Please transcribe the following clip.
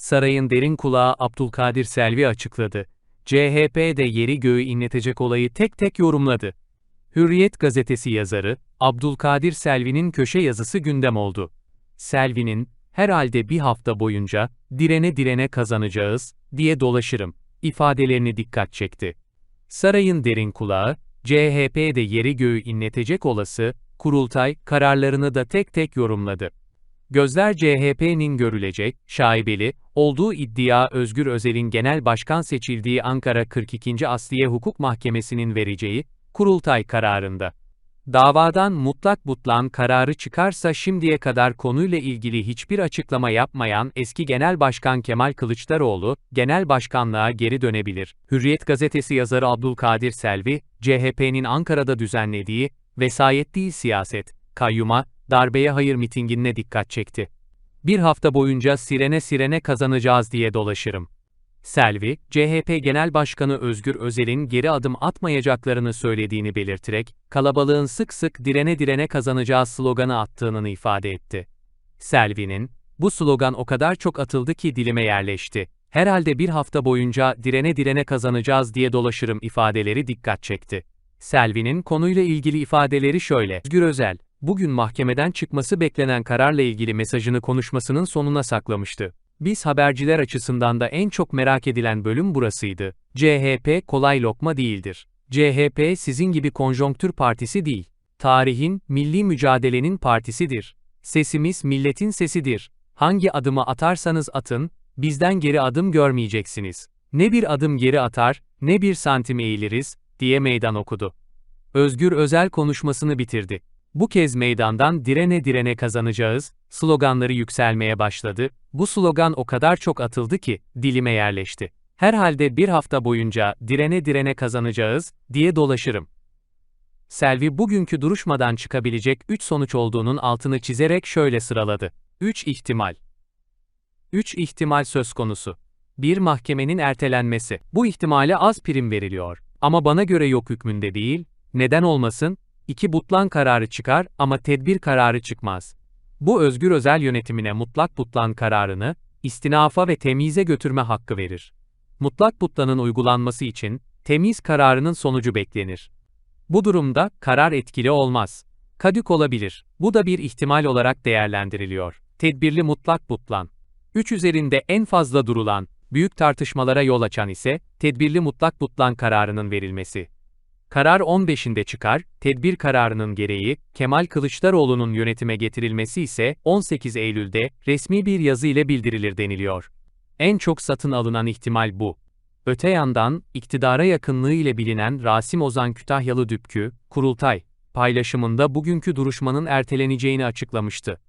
Sarayın derin kulağı Abdülkadir Selvi açıkladı. CHP de yeri göğü inletecek olayı tek tek yorumladı. Hürriyet gazetesi yazarı, Abdülkadir Selvi'nin köşe yazısı gündem oldu. Selvi'nin, herhalde bir hafta boyunca, direne direne kazanacağız, diye dolaşırım, ifadelerini dikkat çekti. Sarayın derin kulağı, CHP'de yeri göğü inletecek olası, kurultay, kararlarını da tek tek yorumladı. Gözler CHP'nin görülecek, şaibeli, olduğu iddia Özgür Özel'in genel başkan seçildiği Ankara 42. Asliye Hukuk Mahkemesi'nin vereceği, kurultay kararında. Davadan mutlak butlan kararı çıkarsa şimdiye kadar konuyla ilgili hiçbir açıklama yapmayan eski Genel Başkan Kemal Kılıçdaroğlu, genel başkanlığa geri dönebilir. Hürriyet gazetesi yazarı Abdülkadir Selvi, CHP'nin Ankara'da düzenlediği, vesayet değil siyaset, kayyuma, darbeye hayır mitingine dikkat çekti. Bir hafta boyunca sirene sirene kazanacağız diye dolaşırım. Selvi, CHP Genel Başkanı Özgür Özel'in geri adım atmayacaklarını söylediğini belirterek, kalabalığın sık sık direne direne kazanacağız sloganı attığını ifade etti. Selvi'nin, bu slogan o kadar çok atıldı ki dilime yerleşti. Herhalde bir hafta boyunca direne direne kazanacağız diye dolaşırım ifadeleri dikkat çekti. Selvi'nin konuyla ilgili ifadeleri şöyle. Özgür Özel, bugün mahkemeden çıkması beklenen kararla ilgili mesajını konuşmasının sonuna saklamıştı. Biz haberciler açısından da en çok merak edilen bölüm burasıydı. CHP kolay lokma değildir. CHP sizin gibi konjonktür partisi değil. Tarihin, milli mücadelenin partisidir. Sesimiz milletin sesidir. Hangi adımı atarsanız atın, bizden geri adım görmeyeceksiniz. Ne bir adım geri atar, ne bir santim eğiliriz, diye meydan okudu. Özgür Özel konuşmasını bitirdi. Bu kez meydandan direne direne kazanacağız, sloganları yükselmeye başladı. Bu slogan o kadar çok atıldı ki, dilime yerleşti. Herhalde bir hafta boyunca direne direne kazanacağız, diye dolaşırım. Selvi bugünkü duruşmadan çıkabilecek 3 sonuç olduğunun altını çizerek şöyle sıraladı. 3 ihtimal. 3 ihtimal söz konusu. 1. Mahkemenin ertelenmesi. Bu ihtimale az prim veriliyor. Ama bana göre yok hükmünde değil, neden olmasın, 2. Butlan kararı çıkar ama tedbir kararı çıkmaz. Bu özgür özel yönetimine mutlak butlan kararını, istinafa ve temize götürme hakkı verir. Mutlak butlanın uygulanması için, temiz kararının sonucu beklenir. Bu durumda, karar etkili olmaz. Kadük olabilir. Bu da bir ihtimal olarak değerlendiriliyor. Tedbirli mutlak butlan. 3 üzerinde en fazla durulan, büyük tartışmalara yol açan ise, tedbirli mutlak butlan kararının verilmesi. Karar 15'inde çıkar, tedbir kararının gereği, Kemal Kılıçdaroğlu'nun yönetime getirilmesi ise 18 Eylül'de resmi bir yazı ile bildirilir deniliyor. En çok satın alınan ihtimal bu. Öte yandan, iktidara yakınlığı ile bilinen Rasim Ozan Kütahyalı Düpkü, Kurultay, paylaşımında bugünkü duruşmanın erteleneceğini açıklamıştı.